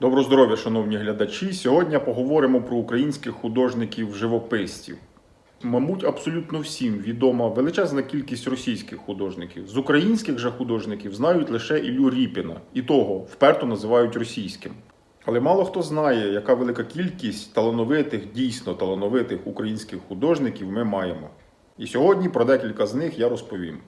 Добро здоров'я, шановні глядачі. Сьогодні поговоримо про українських художників-живописців. Мабуть, абсолютно всім відома величезна кількість російських художників. З українських же художників знають лише Іллю Ріпіна, і того вперто називають російським. Але мало хто знає, яка велика кількість талановитих, дійсно талановитих українських художників ми маємо. І сьогодні про декілька з них я розповім.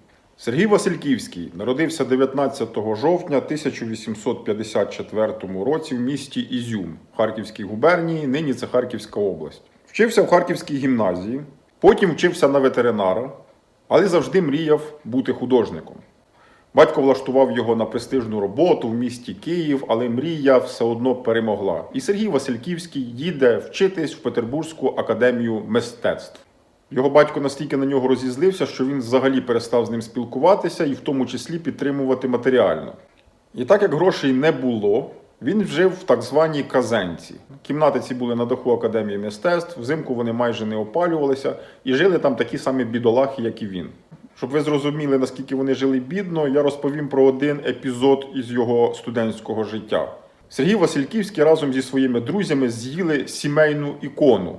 Сергій Васильківський народився 19 жовтня 1854 році в місті Ізюм Харківській губернії, нині це Харківська область. Вчився в Харківській гімназії, потім вчився на ветеринара, але завжди мріяв бути художником. Батько влаштував його на престижну роботу в місті Київ, але мрія все одно перемогла. І Сергій Васильківський їде вчитись в Петербурзьку академію мистецтв. Його батько настільки на нього розізлився, що він взагалі перестав з ним спілкуватися і в тому числі підтримувати матеріально. І так як грошей не було, він жив в так званій казенці. Кімнати ці були на даху академії мистецтв, взимку вони майже не опалювалися і жили там такі самі бідолахи, як і він. Щоб ви зрозуміли, наскільки вони жили бідно, я розповім про один епізод із його студентського життя. Сергій Васильківський разом зі своїми друзями з'їли сімейну ікону.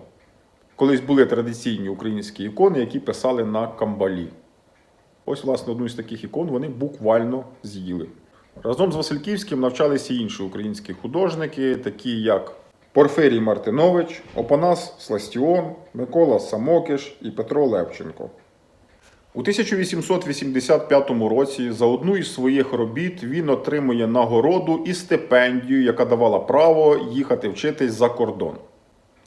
Колись були традиційні українські ікони, які писали на камбалі. Ось, власне, одну з таких ікон вони буквально з'їли. Разом з Васильківським навчалися інші українські художники, такі як Порфирій Мартинович, Опанас Сластіон, Микола Самокиш і Петро Левченко. У 1885 році за одну із своїх робіт він отримує нагороду і стипендію, яка давала право їхати вчитись за кордон.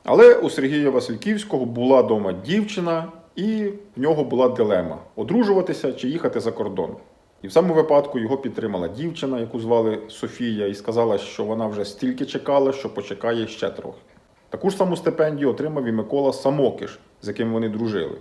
Але у Сергія Васильківського була дома дівчина, і в нього була дилема: одружуватися чи їхати за кордон. І в цьому випадку його підтримала дівчина, яку звали Софія, і сказала, що вона вже стільки чекала, що почекає ще трохи. Таку ж саму стипендію отримав і Микола Самокиш, з яким вони дружили.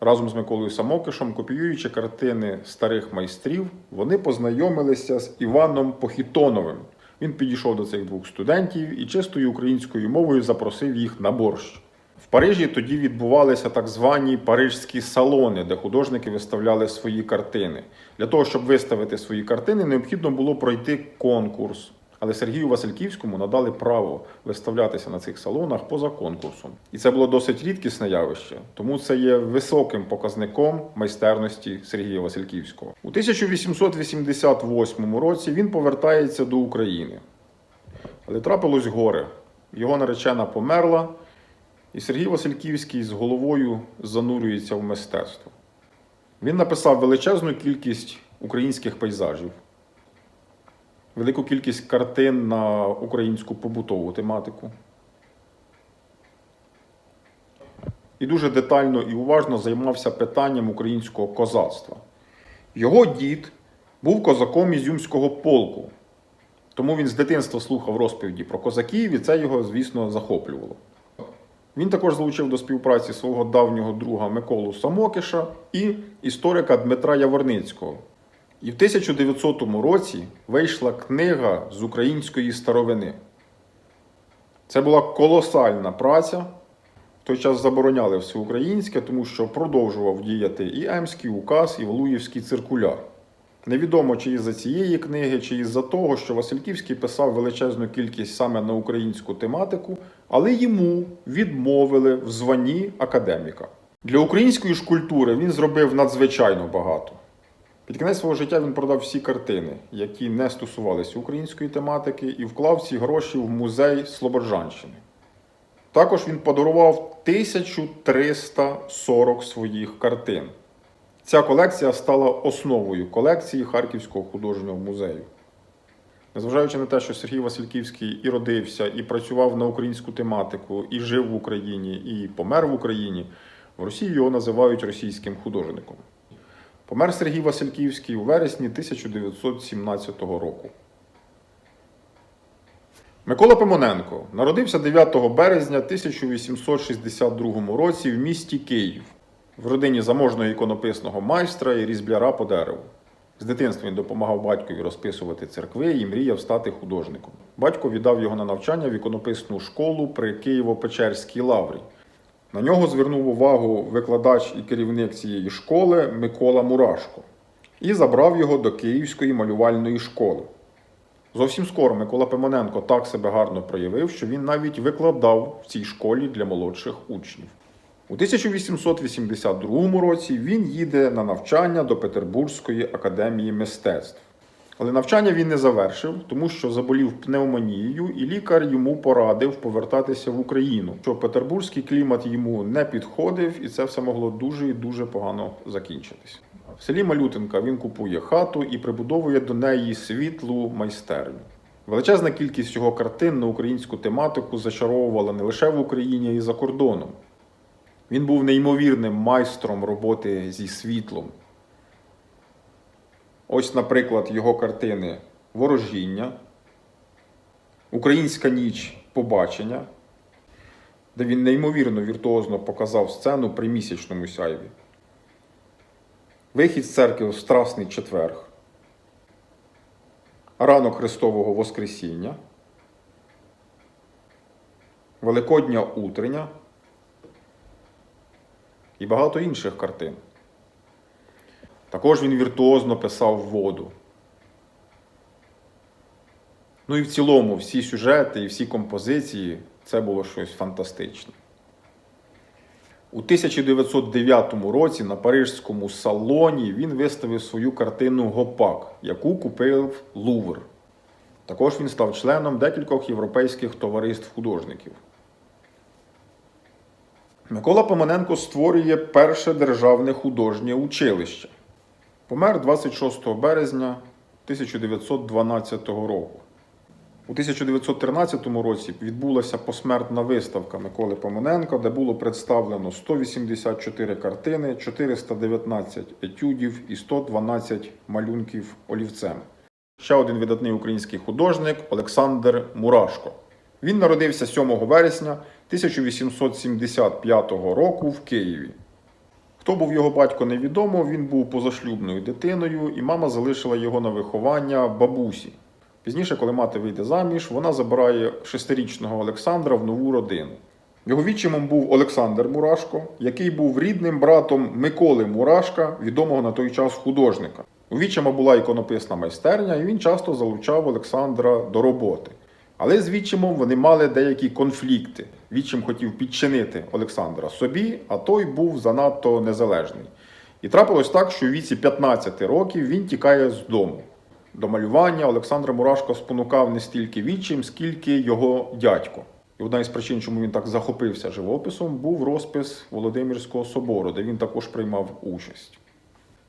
Разом з Миколою Самокишем, копіюючи картини старих майстрів, вони познайомилися з Іваном Похітоновим. Він підійшов до цих двох студентів і чистою українською мовою запросив їх на борщ. В Парижі тоді відбувалися так звані парижські салони, де художники виставляли свої картини. Для того, щоб виставити свої картини, необхідно було пройти конкурс. Але Сергію Васильківському надали право виставлятися на цих салонах поза конкурсом. І це було досить рідкісне явище, тому це є високим показником майстерності Сергія Васильківського. У 1888 році він повертається до України. Але трапилось горе. Його наречена померла, і Сергій Васильківський з головою занурюється в мистецтво. Він написав величезну кількість українських пейзажів велику кількість картин на українську побутову тематику. І дуже детально і уважно займався питанням українського козацтва. Його дід був козаком Ізюмського полку, тому він з дитинства слухав розповіді про козаків, і це його, звісно, захоплювало. Він також залучив до співпраці свого давнього друга Миколу Самокиша і історика Дмитра Яворницького. І в 1900 році вийшла книга з української старовини. Це була колосальна праця. В той час забороняли всеукраїнське, тому що продовжував діяти і Емський указ, і Валуївський циркуляр. Невідомо, чи із-за цієї книги, чи із-за того, що Васильківський писав величезну кількість саме на українську тематику, але йому відмовили в званні академіка. Для української ж культури він зробив надзвичайно багато. Під кінець свого життя він продав всі картини, які не стосувалися української тематики, і вклав ці гроші в музей Слобожанщини. Також він подарував 1340 своїх картин. Ця колекція стала основою колекції Харківського художнього музею. Незважаючи на те, що Сергій Васильківський і родився, і працював на українську тематику, і жив в Україні, і помер в Україні, в Росії його називають російським художником. Помер Сергій Васильківський у вересні 1917 року. Микола Пимоненко народився 9 березня 1862 році в місті Київ в родині заможного іконописного майстра і різбляра по дереву. З дитинства він допомагав батькові розписувати церкви і мріяв стати художником. Батько віддав його на навчання в іконописну школу при Києво-Печерській лаврі. На нього звернув увагу викладач і керівник цієї школи Микола Мурашко і забрав його до Київської малювальної школи. Зовсім скоро Микола Пимоненко так себе гарно проявив, що він навіть викладав в цій школі для молодших учнів. У 1882 році він їде на навчання до Петербурзької академії мистецтв. Але навчання він не завершив, тому що заболів пневмонією, і лікар йому порадив повертатися в Україну. Що петербурзький клімат йому не підходив, і це все могло дуже і дуже погано закінчитись. В селі Малютинка він купує хату і прибудовує до неї світлу майстерню. Величезна кількість його картин на українську тематику зачаровувала не лише в Україні, а й за кордоном. Він був неймовірним майстром роботи зі світлом. Ось, наприклад, його картини Ворожіння, Українська ніч побачення, де він неймовірно віртуозно показав сцену при місячному сяйві. Вихід з церкви в Страсний четверг, Ранок Христового Воскресіння, Великодня Утреня і багато інших картин. Також він віртуозно писав воду. Ну і в цілому всі сюжети і всі композиції це було щось фантастичне. У 1909 році на Парижському салоні він виставив свою картину Гопак, яку купив Лувр. Також він став членом декількох європейських товариств художників. Микола Поманенко створює перше державне художнє училище. Помер 26 березня 1912 року. У 1913 році відбулася посмертна виставка Миколи Поманенка, де було представлено 184 картини, 419 етюдів і 112 малюнків олівцем. Ще один видатний український художник Олександр Мурашко. Він народився 7 вересня 1875 року в Києві. Хто був його батько, невідомо. Він був позашлюбною дитиною, і мама залишила його на виховання бабусі. Пізніше, коли мати вийде заміж, вона забирає шестирічного Олександра в нову родину. Його відчимом був Олександр Мурашко, який був рідним братом Миколи Мурашка, відомого на той час художника. У відчима була іконописна майстерня, і він часто залучав Олександра до роботи. Але з відчимом вони мали деякі конфлікти. Відчим хотів підчинити Олександра собі, а той був занадто незалежний. І трапилось так, що у віці 15 років він тікає з дому. До малювання Олександра Мурашко спонукав не стільки відчим, скільки його дядько. І одна із причин, чому він так захопився живописом, був розпис Володимирського собору, де він також приймав участь.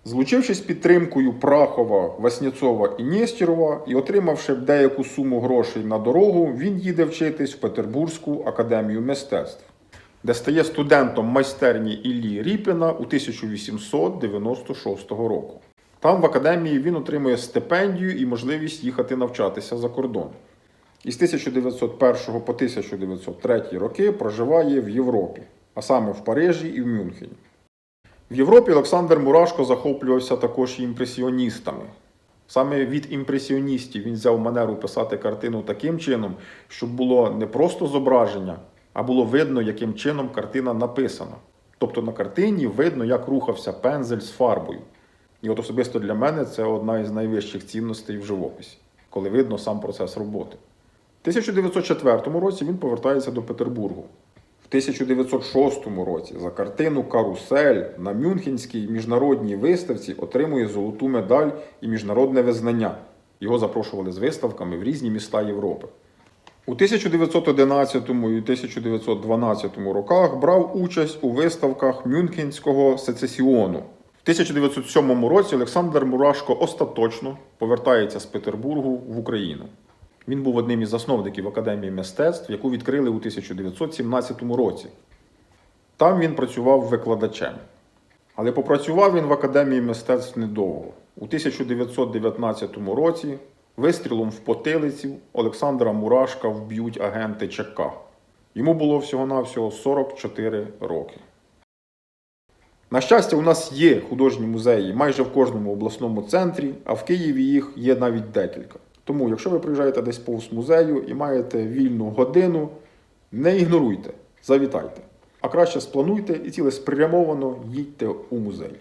Злучившись підтримкою Прахова, Васнєцова і Нєстєрова і отримавши деяку суму грошей на дорогу, він їде вчитись в Петербурзьку академію мистецтв, де стає студентом майстерні Іллі Ріпіна у 1896 року. Там в академії він отримує стипендію і можливість їхати навчатися за кордон. Із 1901 по 1903 роки проживає в Європі, а саме в Парижі і в Мюнхені. В Європі Олександр Мурашко захоплювався також імпресіоністами. Саме від імпресіоністів він взяв манеру писати картину таким чином, щоб було не просто зображення, а було видно, яким чином картина написана. Тобто на картині видно, як рухався пензель з фарбою. І от особисто для мене це одна із найвищих цінностей в живописі, коли видно сам процес роботи. В 1904 році він повертається до Петербургу. В 1906 році за картину Карусель на Мюнхенській міжнародній виставці отримує золоту медаль і міжнародне визнання. Його запрошували з виставками в різні міста Європи. У 1911 і 1912 роках брав участь у виставках Мюнхенського сецесіону. В 1907 році Олександр Мурашко остаточно повертається з Петербургу в Україну. Він був одним із засновників Академії мистецтв, яку відкрили у 1917 році. Там він працював викладачем. Але попрацював він в Академії мистецтв недовго. У 1919 році вистрілом в потилицю Олександра Мурашка вб'ють агенти ЧК. Йому було всього-навсього 44 роки. На щастя, у нас є художні музеї майже в кожному обласному центрі, а в Києві їх є навіть декілька. Тому, якщо ви приїжджаєте десь повз музею і маєте вільну годину, не ігноруйте, завітайте. А краще сплануйте і цілеспрямовано їдьте у музей.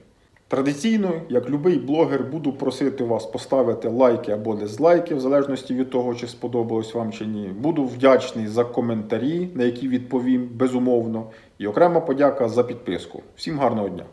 Традиційно, як любий блогер, буду просити вас поставити лайки або дизлайки, в залежності від того, чи сподобалось вам чи ні. Буду вдячний за коментарі, на які відповім безумовно. І окрема подяка за підписку. Всім гарного дня!